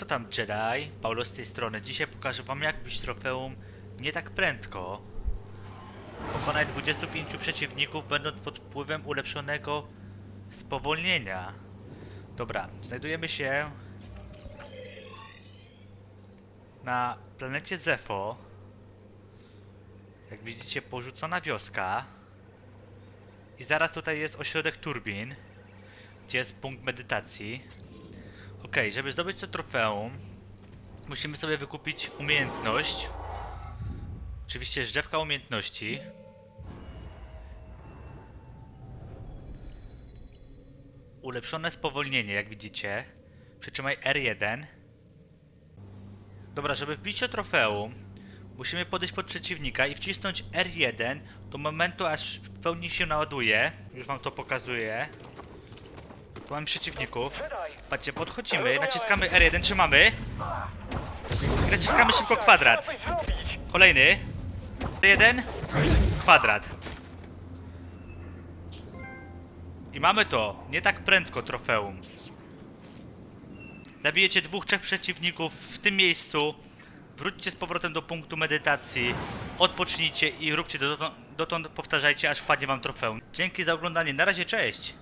Co tam Jedi? Paulo z tej strony. Dzisiaj pokażę wam jak bić trofeum nie tak prędko. Pokonać 25 przeciwników będąc pod wpływem ulepszonego spowolnienia. Dobra, znajdujemy się na planecie Zefo. Jak widzicie porzucona wioska. I zaraz tutaj jest ośrodek turbin, gdzie jest punkt medytacji. Ok, żeby zdobyć to trofeum, musimy sobie wykupić umiejętność. Oczywiście drzewka umiejętności. Ulepszone spowolnienie, jak widzicie. Przytrzymaj R1. Dobra, żeby wbić o trofeum, musimy podejść pod przeciwnika i wcisnąć R1 do momentu, aż w pełni się naładuje. Już wam to pokazuję. Tu mamy przeciwników. Patrzcie, podchodzimy, naciskamy R1, trzymamy. I naciskamy szybko kwadrat. Kolejny. R1, kwadrat. I mamy to. Nie tak prędko trofeum. Zabijecie dwóch, trzech przeciwników w tym miejscu. Wróćcie z powrotem do punktu medytacji. Odpocznijcie i róbcie dotąd, dotąd powtarzajcie, aż wpadnie wam trofeum. Dzięki za oglądanie. Na razie, cześć!